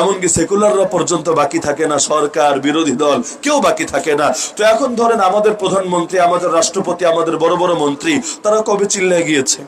এমনকি সেকুলাররা পর্যন্ত বাকি থাকে না, সরকার, বিরোধী দল, কেউ বাকি থাকে না। তো এখন ধরেন আমাদের প্রধানমন্ত্রী, আমাদের রাষ্ট্রপতি, আমাদের বড় বড় মন্ত্রী, তারা কবে চিল্লায় গিয়েছে?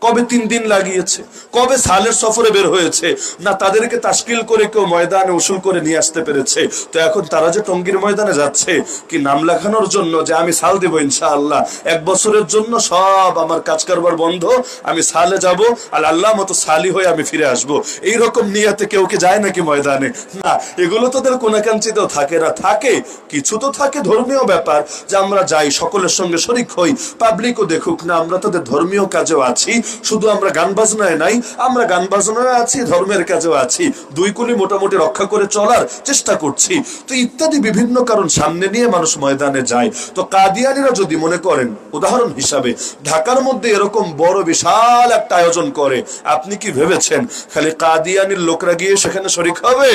কবে তিন দিন লাগিয়েছে? কবে সালের সফরে বের হয়েছে? না, তাদেরকে তাস্কিল করে কেউ ময়দানে উসুল করে নিয়ে আসতে পেরেছে। তো এখন তারা যে টঙ্গির ময়দানে যাচ্ছে, কি নাম লেখানোর জন্য যে আমি সাল দেবো ইনশাআল্লাহ? এক বছরের জন্য সব আমার কাজ কারবার বন্ধ, আমি সালে যাব আর আল্লাহ মতো সালি হয়ে আমি ফিরে আসব। এই রকম নিয়াতে কেউ কি যায় নাকি ময়দানে? না, এগুলো তোদের কোনাকাঞ্চিতেও থাকে না। থাকে, কিছু তো থাকে ধর্মীয় ব্যাপার, যে আমরা যাই, সকলের সঙ্গে শরিক হই, পাবলিকও দেখুক না, আমরা তাদের ধর্মীয় কাজেও আছি, শুধু আমরা গান বাজনায় নাই আমরা গান বাজনায় আছি, ধর্মের কাজেও আছি। দুই কুলি মোটামুটি রক্ষা করে চলার চেষ্টা করছি। তো ইত্যাদি বিভিন্ন কারণ সামনে নিয়ে মানুষ ময়দানে যায়। তো কাদিয়ানিরা যদি মনে করেন, উদাহরণ হিসাবে, ঢাকার মধ্যে এরকম বড় বিশাল একটা আয়োজন করে, আপনি কি ভেবেছেন, খালি কাদিয়ানির লোকরা গিয়ে সেখানে শরিক হবে?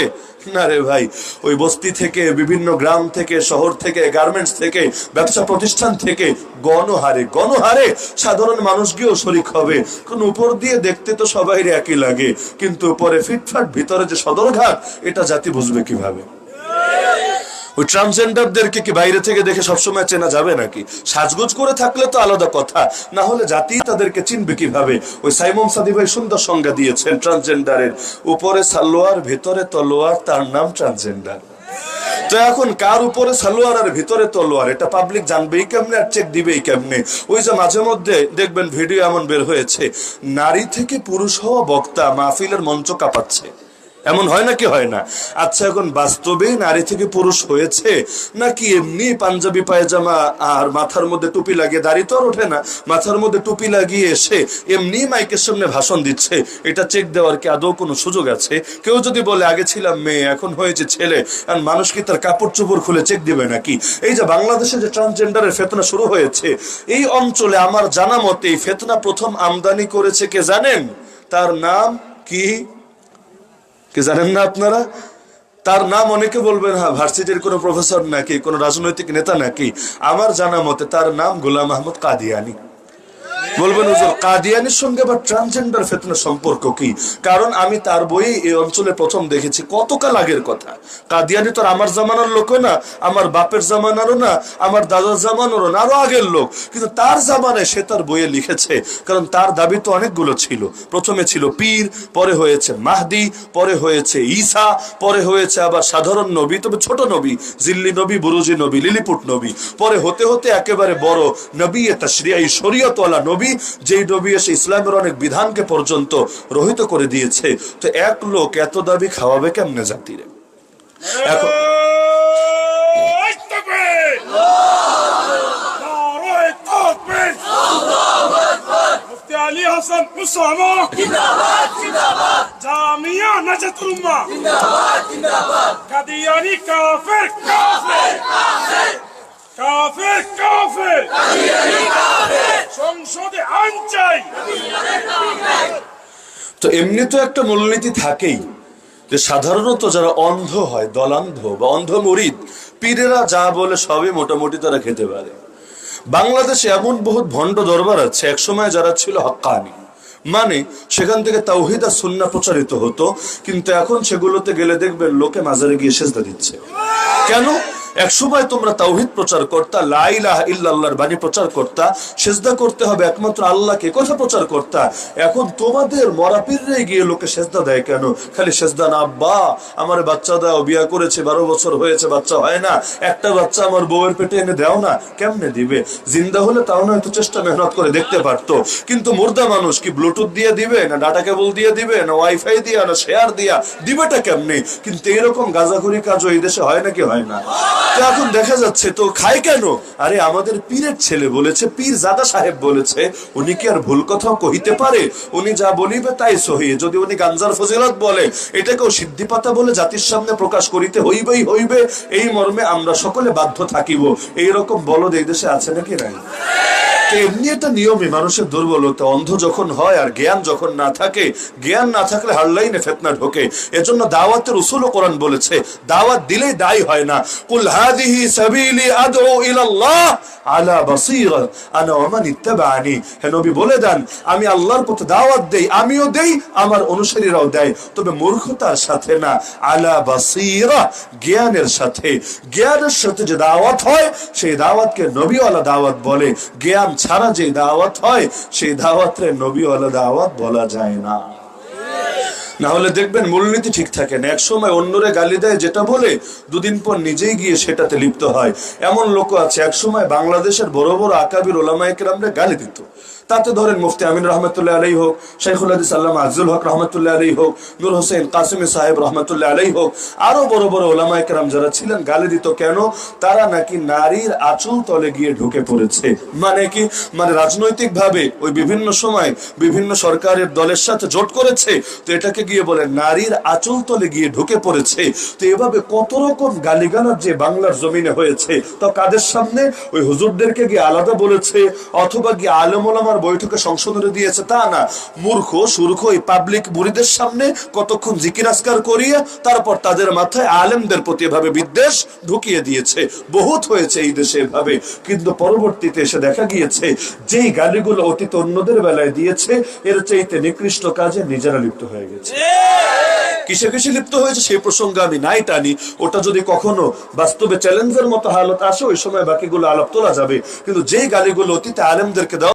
না রে ভাই, ওই বস্তি থেকে, বিভিন্ন গ্রাম থেকে, শহর থেকে, গার্মেন্টস থেকে, ব্যবসা প্রতিষ্ঠান থেকে, গণহারে গণহারে সাধারণ মানুষ গিয়েও শরিক হবে। কোন উপর দিয়ে দেখতে তো সবাই একই লাগে, কিন্তু পরে ফিটফাট ভিতরে যে সদরঘাট, এটা জাতি বুঝবে কীভাবে? ওই ট্রান্সজেন্ডারদেরকে কি বাইরে থেকে দেখে সবসময় চেনা যাবে নাকি? সাজগোজ করে থাকলে তো আলাদা কথা, না হলে জাতি তাদেরকে চিনবে কীভাবে? ওই সাইমন সাদি ভাই সুন্দর সংজ্ঞা দিয়েছেন ট্রান্সজেন্ডারের উপরে সালোয়ার, ভেতরে তলোয়ার, তার নাম ট্রান্সজেন্ডার তো এখন কার উপরে সালোয়ার আর ভিতরে তলোয়ার? এটা পাবলিক জানবেই কেমনে আর চেক দিবেই কেমনে? ওই যে মাঝে মধ্যে দেখবেন ভিডিও এমন বের হয়েছে। নারী থেকে পুরুষ হওয়া বক্তা মাহফিলের মঞ্চ কাঁপাচ্ছে। এমন হয় নাকি হয় না? আচ্ছা এখন বাস্তবে নারী থেকে পুরুষ হয়েছে নাকি এমনি পাঞ্জাবি, পায়জামা আর মাথার মধ্যে টুপি লাগিয়ে, দাড়ি তো আর ওঠে না, মাথার মধ্যে টুপি লাগিয়ে এসে এমনি মাইকের সামনে ভাষণ দিচ্ছে, এটা চেক দেওয়ার কি আদৌ কোনো সুযোগ আছে? কেউ যদি বলে, আগে ছিলাম মেয়ে, এখন হয়েছে ছেলে, আর মানুষ কি তার কাপড় চোপড় খুলে চেক দিবে নাকি? এই যে বাংলাদেশে যে ট্রান্সজেন্ডারের ফেতনা শুরু হয়েছে, এই অঞ্চলে আমার জানা মতে এই ফেতনা প্রথম আমদানি করেছে কে জানেন? তার নাম কি? কি জানেন না আপনারা? তার নাম অনেকে বলবেন হ্যাঁ ভার্সিটির কোনো প্রফেসর নাকি কোনো রাজনৈতিক নেতা নাকি? আমার জানা মতে তার নাম গোলাম আহমদ কাদিয়ানি। বলবেন, হুজুর, কাদিয়ানির সঙ্গে বা ট্রান্সজেন্ডার ফেতনা সম্পর্ক কি? কারণ আমি তার বই এই অঞ্চলে প্রথম দেখেছি, কতকাল আগের কথা। কাদিয়ানি তো আমার জামানার লোকও না, আমার বাপের জামানারও না, আমার দাদার জামানারও না, আরও আগের লোক। কিন্তু তার জামানায় সে তার বইয়ে লিখেছে, কারণ তার দাবি তো অনেকগুলো ছিল। প্রথমে ছিল পীর, পরে হয়েছে মাহদি, পরে হয়েছে ঈসা, পরে হয়েছে আবার সাধারণ নবী, তবে ছোট নবী, জিল্লি নবী, বুরুজি নবী, লিলিপুট নবী। পরে হতে হতে একেবারে বড় নবী, এটা শ্রিয়াই শরীয়তওয়ালা নবী যেই ইসলামের অনেক বিধানকে পর্যন্ত রহিত করে দিয়েছে। তো এক লোক এত দাবি খাওয়াবে কেমনে জাতিরে? সংসদে তো এমনি তো একটা মূলনীতি থাকেই যে সাধারণত যারা অন্ধ হয়, দলান্ধ বা অন্ধ মরিদ, পীরেরা যা বলে সবই মোটামুটি তারা খেতে পারে। বাংলাদেশে এমন বহুত ভণ্ড দরবার আছে, একসময় যারা ছিল হক্কানি। মানে সেখান থেকে তাওহিদ সুন্না প্রচারিত হতো, কিন্তু এখন সেগুলোতে গেলে দেখবেন লোকে মাজারে গিয়ে সেজদা দিচ্ছে। কেন? এক সময় তোমরা তাওহিদ প্রচার করতা লাইলাহ ইল্লাল্লাহর বাণী প্রচার করতা, সেজদা করতে হবে একমাত্র আল্লাহকে, কথা প্রচার করতা। এখন তোমাদের মরাপিরে গিয়ে লোকে সেজদা দেয় কেন? খালি সেজদা না, আব্বা, আমার বাচ্চা দাও বিয়া করেছে, বারো বছর হয়েছে, বাচ্চা হয় না। একটা বাচ্চা আমার বউয়ের পেটে এনে দাও না, কেমনে দিবে? জিন্দা হলে তাও না একটু চেষ্টা মেহনত করে দেখতে পারতো। কিন্তু মুর্দা মানুষ কি ব্লুটুথ দিয়ে দিবে, না ডাটা কেবল দিয়ে দিবে, না ওয়াইফাই দিয়া, না শেয়ার দিয়া? দিবেটা কেমনি? কিন্তু এরকম গাজাখুরি কাজও এই দেশে হয় নাকি হয় না? এখন দেখা যাচ্ছে, তো খায় কেন? আরে আমাদের পীরের ছেলে বলেছে, পীর জাদা সাহেব বলেছে, উনি কি আর ভুল কথা কহিতে পারে? উনি যা বলিবে তাই সহি। যদি উনি গাঞ্জার ফজিলত বলে, এটাকেও সিদ্ধিপাতা বলে জাতির সামনে প্রকাশ করিতে হইবেই হইবে, এই মর্মে আমরা সকলে বাধ্য থাকিব। এইরকম বলদ এই দেশে আছে নাকি নাই? এমনি একটা নিয়মে মানুষের দুর্বলতা, অন্ধ যখন হয় আর জ্ঞান যখন না থাকে, জ্ঞান না থাকলে হারলাইনে ফেতনা ঢোকে। এজন্য দাওয়াতের উসুল কোরআন বলেছে, দাওয়াত দায়ী হয় না। কুল হাদিহি সাবিলি আদউ ইলাল্লাহ আলা বাসীরা, আনা ওয়া মান ইত্তাবাআনি। হে নবী, বলে দেন, আমি আল্লাহর পথে দাওয়াত দেই, আমিও দেই, আমার অনুসারীরাও দেয়। তবে মূর্খতার সাথে না, আলা বাসীরা, জ্ঞানের সাথে। জ্ঞানের সাথে যে দাওয়াত হয়, সেই দাওয়াতকে নবীওয়ালা দাওয়াত বলে। জ্ঞান ছাড়া যে দাওয়াত হয়, সেই দাওয়াতরে নবীওয়ালা দাওয়াত বলা যায় না। না হলে দেখবেন মূলনীতি ঠিক থাকে না। এক সময় অন্যরে গালি দেয়, যেটা বলে দুদিন পর নিজেই গিয়ে সেটাতে লিপ্ত হয়। এমন লোক আছে। এক সময় বাংলাদেশের বড় বড় আকাবির ওলামাইকেরামরে গালি দিত। তাতে ধরেন মুফতি আমিন রহমতুল্লাহ আলাই হোক শেখুল আল্লাহ আজুল হক রহমতুল্লাহ আলাই হোক, নূর হোসেন কাসিমি সাহেব রহমতুল্লাহ আলাই হোক, আরও বড় বড় ওলামাইকেরাম যারা ছিলেন, গালি দিত কেন? তারা নাকি নারীর আঁচল তলে গিয়ে ঢুকে পড়েছে। মানে কি? মানে রাজনৈতিক ভাবে ওই বিভিন্ন সময় বিভিন্ন সরকারের দলের সাথে জোট করেছে, তো এটাকে গিয়ে বলে নারীর আঁচল তলে গিয়ে ঢুকে পড়েছে। তো এভাবে কত রকম গালিগালার যে বাংলার জমিনে হয়েছে, তো কাদের সামনে? ওই হুজুরদেরকে গিয়ে আলাদা বলেছে, অথবা গিয়ে আলমোলামার বৈঠকে সংশোধনে দিয়েছে তা না। মূর্খ, সুরখ ওই পাবলিক বুড়িদের সামনে কতক্ষণ জিকির আসকার করিয়ে তারপর তাদের মাথায় আলেমদের প্রতি এভাবে বিদ্বেষ ঢুকিয়ে দিয়েছে। বহুত হয়েছে এই দেশে এভাবে। কিন্তু পরবর্তীতে এসে দেখা গিয়েছে, যেই গালিগুলো অতীত অন্যদের বেলায় দিয়েছে, এর চাইতে নিকৃষ্ট কাজে নিজেরা লিপ্ত হয়ে গেছে। কিসে কিসে লিপ্ত হয়েছে সেই প্রসঙ্গে আমি নাই টানি। ওটা যদি কখনো বাস্তবে চ্যালেঞ্জের মতো হালত আসে, ওই সময় বাকিগুলো আলাপ তোলা যাবে। কিন্তু যেই গালিগুলো অতীতে আলেমদেরকে দেওয়া